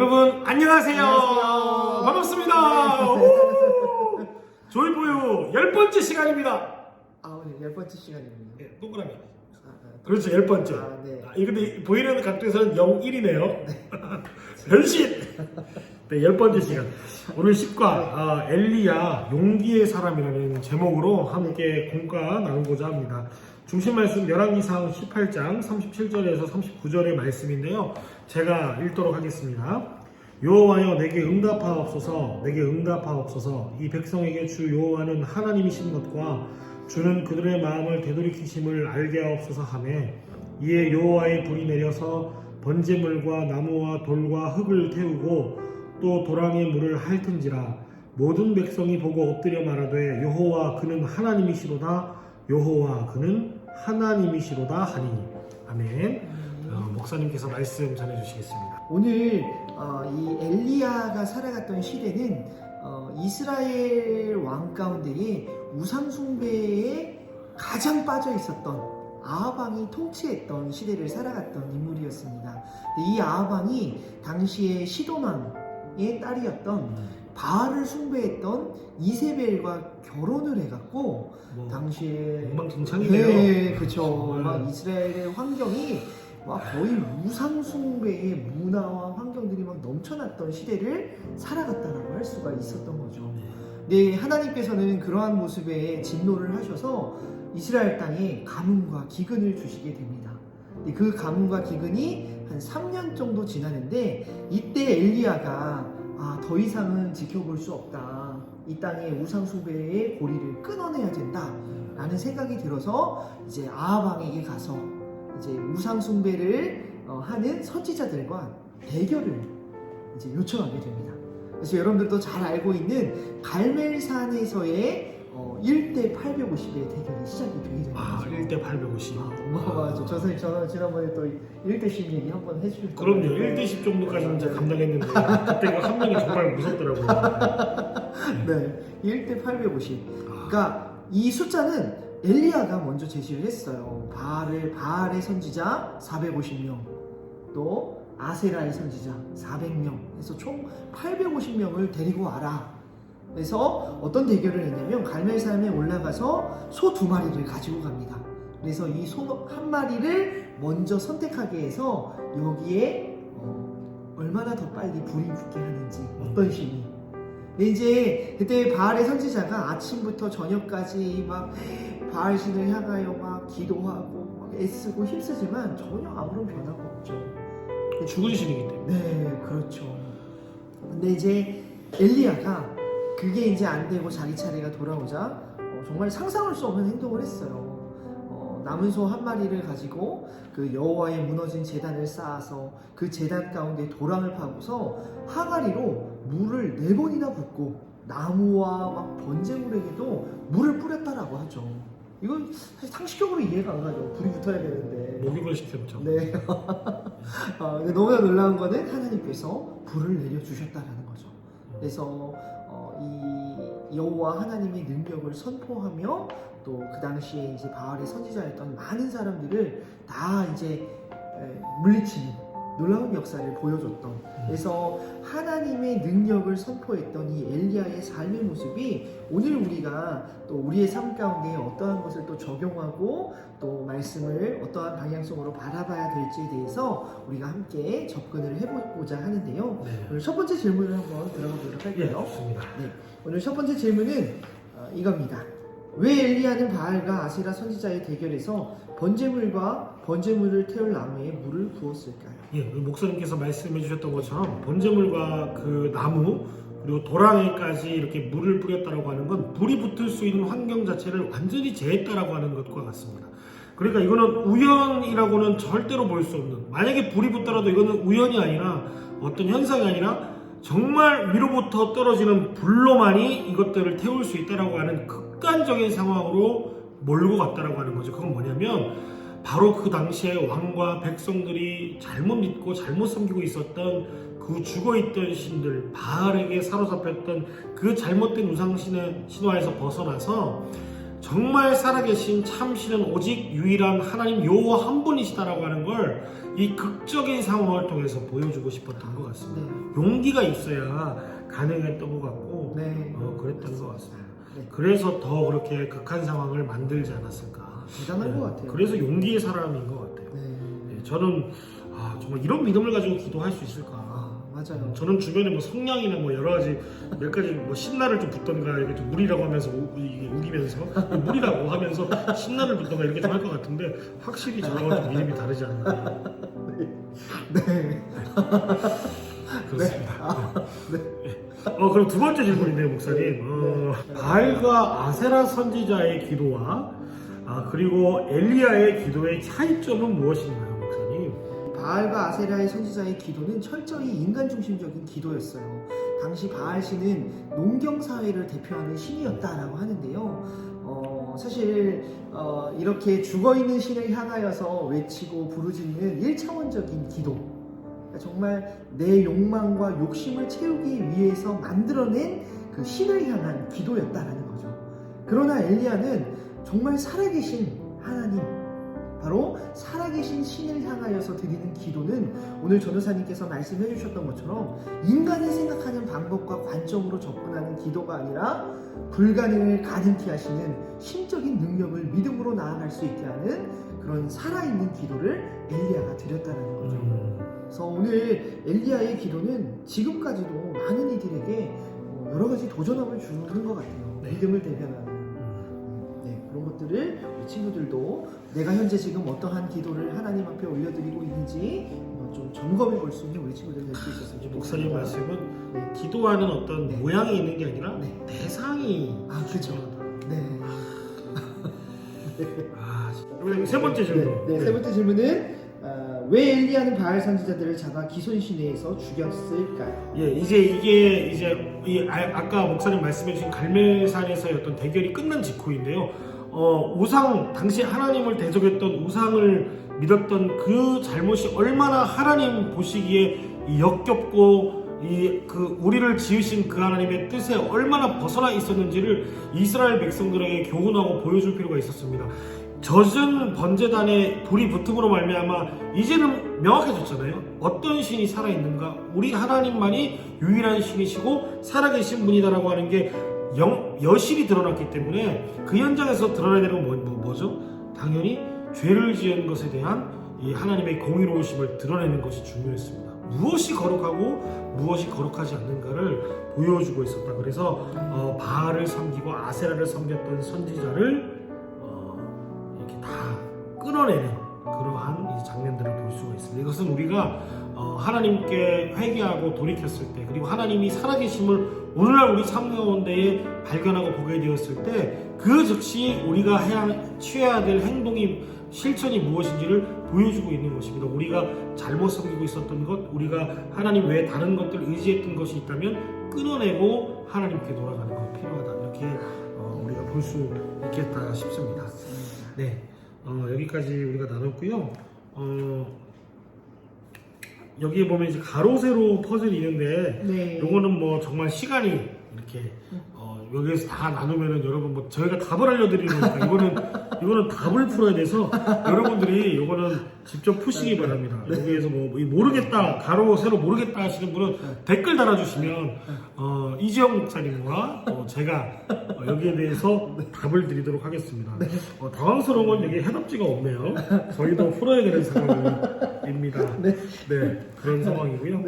여러분 안녕하세요. 안녕하세요. 반갑습니다. 오! 조이보유 열 번째 시간입니다. 아 오늘 열 번째 시간입니다. 네, 동그라미. 아, 아, 그렇죠 열 번째. 아, 네. 아, 이 근데 보이는 각도에서는 0, 1이네요. 변신. 네, 열 번째 시간. 오늘 10과 아, 엘리야 용기의 사람이라는 제목으로 함께 공과 나누고자 합니다. 중심 말씀 열왕기상 18장 37절에서 39절의 말씀인데요. 제가 읽도록 하겠습니다. 여호와여 내게 응답하옵소서 내게 응답하옵소서 이 백성에게 주 여호와는 하나님이신 것과 주는 그들의 마음을 되돌이키심을 알게 하옵소서 하매 이에 여호와의 불이 내려서 번제물과 나무와 돌과 흙을 태우고 또 도랑의 물을 핥은지라 모든 백성이 보고 엎드려 말하되 여호와 그는 하나님이시로다 여호와 그는 하나님이시로다 하니. 아멘. 어, 목사님께서 말씀 전해주시겠습니다. 오늘 어, 이 엘리야가 살아갔던 시대는 어, 이스라엘 왕 가운데에 우상 숭배에 가장 빠져 있었던 아합 왕이 통치했던 시대를 살아갔던 인물이었습니다. 이 아합 왕이 당시에 시도망 의 딸이었던 바알을 숭배했던 이세벨과 결혼을 해갖고 뭐 당시에 엉망진창이네요 네. 정말. 막 이스라엘의 환경이 막 거의 무상숭배의 문화와 환경들이 막 넘쳐났던 시대를 살아갔다라고 할 수가 있었던 거죠. 네, 하나님께서는 그러한 모습에 진노를 하셔서 이스라엘 땅에 가뭄과 기근을 주시게 됩니다. 근데 그 가뭄과 기근이 한 3년 정도 지나는데 이때 엘리야가 아, 더 이상은 지켜볼 수 없다. 이 땅의 우상숭배의 고리를 끊어내야 된다. 라는 생각이 들어서 이제 아하방에게 가서 이제 우상숭배를 어, 하는 선지자들과 대결을 이제 요청하게 됩니다. 그래서 여러분들도 잘 알고 있는 갈멜산에서의 어, 1대 850의 대결이 시작이 되게 되는 아 거죠. 1대 850 아, 어마어마하죠. 저 선생님 저 지난번에 또 1대 10 얘기 한번 해주셨던 그럼요 것 같아요. 1대 10 정도까지는 제가 감당했는데 그때 그한 명이 정말 무섭더라고요 네, 1대 850. 아, 그러니까 이 숫자는 엘리야가 먼저 제시를 했어요. 바알을 바알의 선지자 450명, 또 아세라의 선지자 400명, 그래서 총 850명을 데리고 와라. 그래서 어떤 대결을 했냐면 갈멜산에 올라가서 소 두 마리를 가지고 갑니다. 그래서 이 소 한 마리를 먼저 선택하게 해서 여기에 어, 얼마나 더 빨리 불이 붙게 하는지 어떤 신이 근데 이제 그때 바알의 선지자가 아침부터 저녁까지 막 바알 신을 향하여 막 기도하고 막 애쓰고 힘쓰지만 전혀 아무런 변화가 없죠. 죽은 신이기 때문에 네, 그렇죠. 근데 이제 엘리야가 그게 이제 안 되고 자기 차례가 돌아오자 어, 정말 상상할 수 없는 행동을 했어요. 어, 남은 소 한 마리를 가지고 그 여호와의 무너진 재단을 쌓아서 그 재단 가운데 도랑을 파고서 항아리로 물을 네 번이나 붓고 나무와 막 번제물에게도 물을 뿌렸다라고 하죠. 이건 사실 상식적으로 이해가 안 가죠. 불이 붙어야 되는데. 목욕을 시켰죠 네. 어, 근데 너무나 놀라운 거는 하나님께서 불을 내려 주셨다라는 거죠. 그래서 어, 이 여호와 하나님의 능력을 선포하며 또 그 당시에 이제 바알의 선지자였던 많은 사람들을 다 이제 에, 물리치는 놀라운 역사를 보여줬던 그래서 하나님의 능력을 선포했던 이 엘리야의 삶의 모습이 오늘 우리가 또 우리의 삶 가운데 어떠한 것을 또 적용하고 또 말씀을 어떠한 방향성으로 바라봐야 될지에 대해서 우리가 함께 접근을 해보고자 하는데요. 네. 오늘 첫 번째 질문을 한번 들어가 보도록 예, 할게요. 좋습니다 오늘 첫 번째 질문은 어, 이겁니다. 왜 엘리야는 바알과 아세라 선지자의 대결에서 번제물과 번제물을 태울 나무에 물을 부었을까요? 예, 그 목사님께서 말씀해 주셨던 것처럼 번제물과 그 나무 그리고 도랑에까지 이렇게 물을 뿌렸다라고 하는 건 불이 붙을 수 있는 환경 자체를 완전히 제했다라고 하는 것과 같습니다. 그러니까 이거는 우연이라고는 절대로 볼 수 없는 만약에 불이 붙더라도 이거는 우연이 아니라 어떤 현상이 아니라 정말 위로부터 떨어지는 불로만이 이것들을 태울 수 있다라고 하는 극단적인 상황으로 몰고 갔다라고 하는 거죠. 그건 뭐냐면 바로 그 당시에 왕과 백성들이 잘못 믿고 잘못 섬기고 있었던 그 죽어있던 신들 바알에게 사로잡혔던 그 잘못된 우상신의 신화에서 벗어나서 정말 살아계신 참신은 오직 유일한 하나님 여호와 한 분이시다라고 하는 걸 이 극적인 상황을 통해서 보여주고 싶었던 것 같습니다. 네. 용기가 있어야 가능했던 것 같고 네. 어, 그랬던 것 같습니다. 네. 그래서 더 그렇게 극한 상황을 만들지 않았을까. 대단한 네. 것 같아요. 그래서 용기의 사람인 것 같아요. 네. 네, 저는 아, 정말 이런 믿음을 가지고 기도할 수 있을까. 아, 맞아요. 저는 주변에 뭐 성냥이나 뭐 여러 가지 몇 가지 뭐 신나를 좀 붓던가 이렇게 좀 물이라고 하면서 우, 이게 우기면서 물이라고 하면서 신나를 붓던가 이렇게 좀 할 것 같은데 확실히 저랑은 좀 믿음이 다르지 않나 네. 그렇습니다. 어 그럼 두 번째 질문인데요, 목사님. 어, 바알과 아세라 선지자의 기도와 아, 그리고 엘리야의 기도의 차이점은 무엇인가요? 바알과 아세라의 선지자의 기도는 철저히 인간 중심적인 기도였어요. 당시 바알 신은 농경 사회를 대표하는 신이었다라고 하는데요. 어, 사실 어, 이렇게 죽어 있는 신을 향하여서 외치고 부르짖는 1차원적인 기도. 그러니까 정말 내 욕망과 욕심을 채우기 위해서 만들어낸 그 신을 향한 기도였다라는 거죠. 그러나 엘리야는 정말 살아계신 하나님, 바로 살아계신 신을 향하여서 드리는 기도는 오늘 전도사님께서 말씀해 주셨던 것처럼 인간이 생각하는 방법과 관점으로 접근하는 기도가 아니라 불가능을 가능케 하시는 신적인 능력을 믿음으로 나아갈 수 있게 하는 그런 살아있는 기도를 엘리야가 드렸다는 거죠. 음, 그래서 오늘 엘리야의 기도는 지금까지도 많은 이들에게 어, 여러 가지 도전함을 주는 것 같아요. 네. 믿음을 대변하는. 음, 네, 것들을 우리 친구들도 내가 현재 지금 어떠한 기도를 하나님 앞에 올려드리고 있는지 좀 점검해 볼 수 있는 우리 친구들 될 수 있었으면 좋겠습니다. 목사님 말씀은 네. 기도하는 어떤 네. 모양이 있는 게 아니라 네. 대상이 아, 그죠. 네. 아, 그리고 세 번째 질문. 네, 네, 세 번째 질문은 아, 왜 엘리야는 바알 선지자들을 잡아 기손 시내에서 죽였을까요? 예, 이제 이게 이제 이 아, 아까 목사님 말씀해주신 갈멜산에서의 어떤 대결이 끝난 직후인데요. 어, 우상 당시 하나님을 대적했던 우상을 믿었던 그 잘못이 얼마나 하나님 보시기에 이 역겹고 이 그 우리를 지으신 그 하나님의 뜻에 얼마나 벗어나 있었는지를 이스라엘 백성들에게 교훈하고 보여줄 필요가 있었습니다. 젖은 번제단에 불이 붙음으로 말미암아 이제는 명확해졌잖아요. 어떤 신이 살아 있는가? 우리 하나님만이 유일한 신이시고 살아계신 분이다라고 하는 게 영, 여실히 드러났기 때문에 그 현장에서 드러나야 되는 건 뭐, 뭐, 죠 당연히 죄를 지은 것에 대한 이 하나님의 공의로우심을 드러내는 것이 중요했습니다. 무엇이 거룩하고 무엇이 거룩하지 않는가를 보여주고 있었다. 그래서 어, 바알을 섬기고 아세라를 섬겼던 선지자를 어, 이렇게 다 끊어내는 그러한 이 장면들을 볼 수가 있습니다. 이것은 우리가 어, 하나님께 회개하고 돌이켰을 때 그리고 하나님이 살아계심을 오늘날 우리 삶 가운데에 발견하고 보게 되었을 때 그 즉시 우리가 해야 취해야 될 행동이 실천이 무엇인지를 보여주고 있는 것입니다. 우리가 잘못 섬기고 있었던 것, 우리가 하나님 외에 다른 것들 의지했던 것이 있다면 끊어내고 하나님께 돌아가는 것 필요하다. 이렇게 어, 우리가 볼 수 있겠다 싶습니다. 네, 어, 여기까지 우리가 나눴고요. 어, 여기에 보면 이제 가로 세로 퍼즐이 있는데 네. 요거는 뭐 정말 시간이 이렇게 어, 여기에서 다 나누면은 여러분 뭐 저희가 답을 알려드리는 거니까 이거는 이거는 답을 풀어야 돼서 여러분들이 요거는 직접 푸시기 바랍니다. 여기에서 뭐 모르겠다 가로 세로 모르겠다 하시는 분은 댓글 달아주시면 어, 이지영 목사님과 어, 제가 어, 여기에 대해서 답을 드리도록 하겠습니다. 어, 당황스러운 건 여기 해답지가 없네요. 저희도 풀어야 되는 상황 입니다. 네. 네, 그런 상황이고요.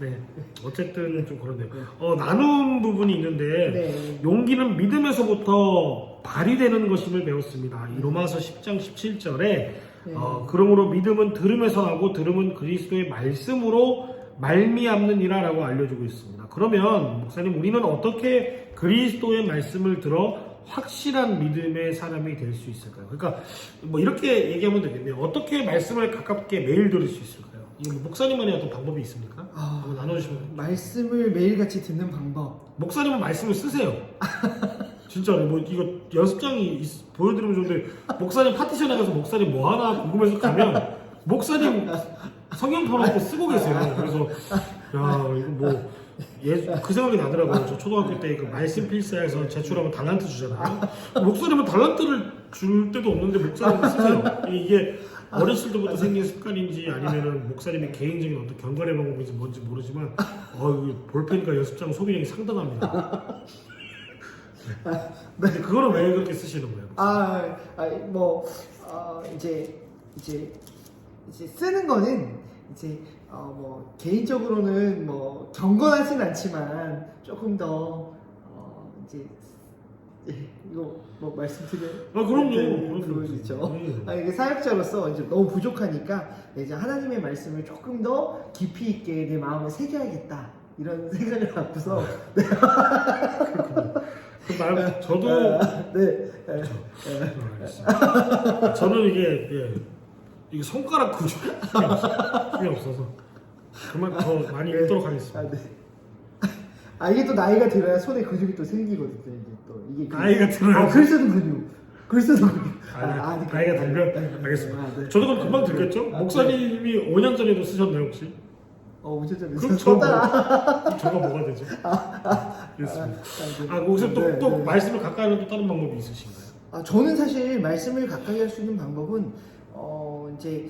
네. 어쨌든 좀 그런데요. 어, 나눈 부분이 있는데 네. 용기는 믿음에서부터 발휘되는 것임을 배웠습니다. 이 로마서 10장 17절에 어, 그러므로 믿음은 들음에서 나고 들음은 그리스도의 말씀으로 말미암느니라라고 알려주고 있습니다. 그러면 목사님 우리는 어떻게 그리스도의 말씀을 들어 확실한 믿음의 사람이 될 수 있을까요? 그러니까 뭐 이렇게 얘기하면 되겠네요. 어떻게 말씀을 가깝게 매일 들을 수 있을까요? 뭐 목사님만의 어떤 방법이 있습니까? 아. 한번 나눠주시면. 말씀을 매일같이 듣는 방법. 목사님은 말씀을 쓰세요. 진짜로 뭐 이거 연습장이 있- 보여드리면 좋은데 목사님 파티션에 가서 목사님 뭐 하나 궁금해서 가면 목사님 성경 펴놓고 쓰고 계세요. 그래서 야 이거 뭐 예, 그 생각이 나더라고요. 저 초등학교 때 그 말씀 필사에서 제출하면 달란트 주잖아요. 목사님은 달란트를 줄 때도 없는데 목사님은 쓰세요. 이게 어렸을 때부터 생긴 습관인지 아니면은 목사님의 개인적인 어떤 경건의 방법인지 뭔지 모르지만 어, 이 볼펜과 연습장 소비량이 상당합니다. 근데 그거는 왜 그렇게 쓰시는 거예요? 아, 아, 뭐 어, 이제 이제 이제 쓰는 거는 이제 어, 뭐 개인적으로는 뭐 경건하진 않지만 조금 더 어, 이제 예, 이거 뭐 말씀드려 아 그럼요. 네, 그럼요. 그거 있죠. 음. 아, 이게 사역자로서 이제 너무 부족하니까 이제 하나님의 말씀을 조금 더 깊이 있게 내 마음에 새겨야겠다 이런 생각을 갖고서 그 말, 저도 네, 네, 네. 어, 알겠습니다. 저는 이게 예, 이게 손가락 구조 힘이 없- 힘이 없어서 그만 더 많이 읽도록 하겠습니다. 아, 네. 아 이게 또 나이가 들어야 손에 근육이 또 생기거든요. 이게 또 이게 그- 나이가 들어야 아, 글 쓰는 근육, 글 쓰는 근육. 아, 네. 나이가 들면 네, 네, 알겠습니다. 아, 네. 저도 그럼 금방 들겠죠? 아, 목사님이 5년 전에도 쓰셨나요 혹시? 어 운전자 그럼 저 뭐, 저가 뭐가 되죠? 알겠습니다. 아 혹시 또, 또 말씀을 가까이 하는 또 다른 방법이 있으신가요? 아, 저는 사실 말씀을 가까이 할 수 있는 방법은 어 이제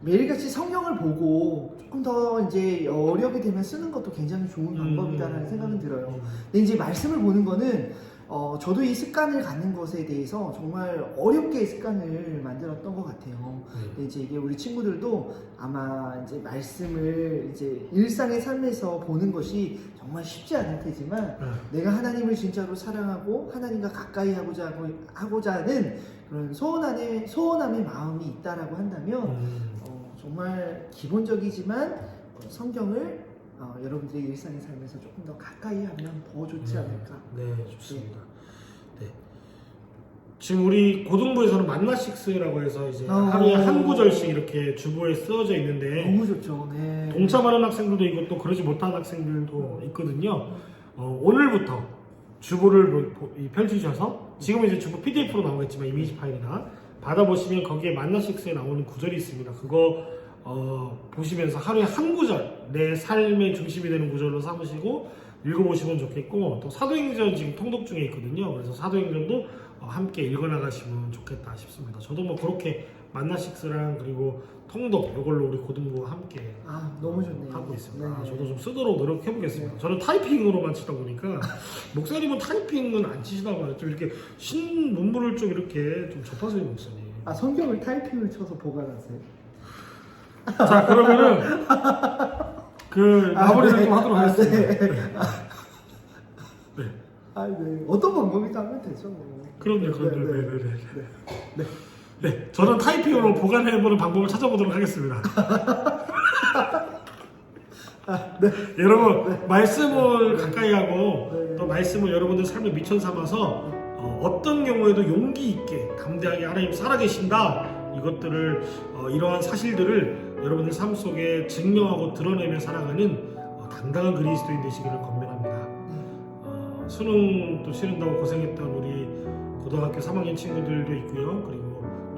매일같이 성경을 보고 조금 더 이제 어렵게 되면 쓰는 것도 굉장히 좋은 방법이다라는 생각은 들어요. 음. 근데 이제 말씀을 보는 거는 어, 저도 이 습관을 갖는 것에 대해서 정말 어렵게 습관을 만들었던 것 같아요. 네. 근데 이제 이게 우리 친구들도 아마 이제 말씀을 이제 일상의 삶에서 보는 것이 정말 쉽지 않을 테지만 네. 내가 하나님을 진짜로 사랑하고 하나님과 가까이 하고자 하고, 하고자 하는 그런 소원함의 소원함의 마음이 있다라고 한다면 음. 어, 정말 기본적이지만 어, 성경을 어, 여러분들의 일상의 삶에서 조금 더 가까이 하면 더 좋지 않을까. 네, 좋습니다. 네. 지금 우리 고등부에서는 만나식스라고 해서 이제 어. 하루에 한 구절씩 이렇게 주보에 쓰여져 있는데 너무 좋죠. 네. 동참하는 학생들도 있고 또 그러지 못한 학생들도 있거든요. 어, 오늘부터 이 펼치셔서 지금 이제 주보 PDF로 나오겠지만 이미지 파일이나 받아보시면 거기에 만나식스에 나오는 구절이 있습니다. 그거 어, 보시면서 하루에 한 구절 내 삶의 중심이 되는 구절로 삼으시고 읽어보시면 좋겠고 또 사도행전 지금 통독 중에 있거든요. 그래서 사도행전도 어, 함께 읽어나가시면 좋겠다 싶습니다. 저도 뭐 그렇게 만나식스랑 그리고 통독 이걸로 우리 고등부와 함께 아 너무 좋네요. 하고 있습니다. 네. 아, 저도 좀 쓰도록 노력해 보겠습니다. 저는 타이핑으로만 치다 보니까 목사님은 타이핑은 안 치시나 봐요. 좀 이렇게 신 문물을 좀 이렇게 좀 접하세요, 목사님. 아 성경을 타이핑을 쳐서 보관하세요. 자 그러면은 그 마무리를 네. 좀 하도록 아, 하겠습니다. 네. 네. 네. 아 네. 어떤 방법이든 하면 되죠. 뭐. 그럼요, 네, 그럼요. 네, 네, 네. 네, 네. 네. 네, 저는 타이핑으로 보관해보는 방법을 찾아보도록 하겠습니다. 네. 여러분 말씀을 가까이 하고 네. 또 말씀을 여러분들 삶에 미천 삼아서 어, 떤 경우에도 용기 있게 담대하게 하나님 살아계신다 이것들을 어, 이러한 사실들을 여러분들 삶 속에 증명하고 드러내며 살아가는 어, 당당한 그리스도인 되시기를 권면합니다. 어, 수능 또 치른다고 고생했던 우리 고등학교 3학년 친구들도 있고요. 그리고 또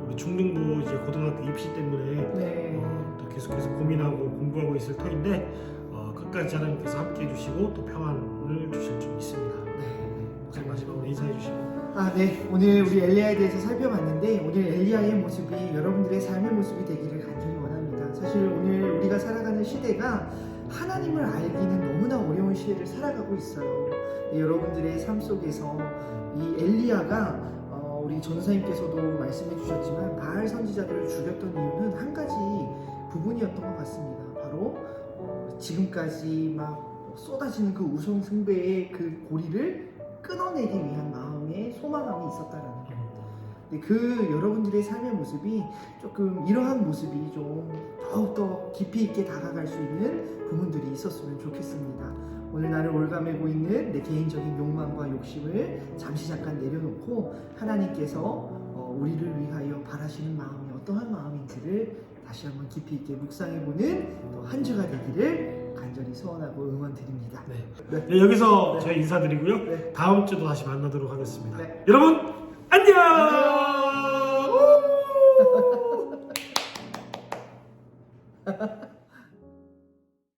우리 중등부 이제 고등학교 입시 때문에 네. 어, 또 계속해서 고민하고 공부하고 있을 터인데 어, 끝까지 하나님께서 함께 해 주시고 또 평안을 주실 줄 믿습니다. 네. 마지막으로 인사해 주시고 아, 네. 오늘 우리 엘리야에 대해서 살펴봤는데 오늘 엘리야의 모습이 여러분들의 삶의 모습이 되기를 간절히 원합니다. 사실 오늘 우리가 살아가는 시대가 하나님을 알기는 너무나 어려운 시대를 살아가고 있어요. 네, 여러분들의 삶 속에서 이 엘리야가 어, 우리 전사님께서도 말씀해 주셨지만 바알 선지자들을 죽였던 이유는 한 가지 부분이었던 것 같습니다. 바로 어, 지금까지 막 쏟아지는 그 우성 숭배의 그 고리를 끊어내기 위한 마음의 소망함이 있었다라는 거. 근데 그 여러분들의 삶의 모습이 조금 이러한 모습이 좀 더욱더 깊이 있게 다가갈 수 있는 부분들이 있었으면 좋겠습니다. 오늘 나를 올가매고 있는 내 개인적인 욕망과 욕심을 잠시 잠깐 내려놓고 하나님께서 어, 우리를 위하여 바라시는 마음이 어떠한 마음인지를 다시 한번 깊이 있게 묵상해보는 또 한 주가 되기를 간절히 소원하고 응원드립니다. 네. 네, 여기서 네. 저희 인사드리고요. 네. 다음 주도 다시 만나도록 하겠습니다. 네. 여러분 안녕. 안녕.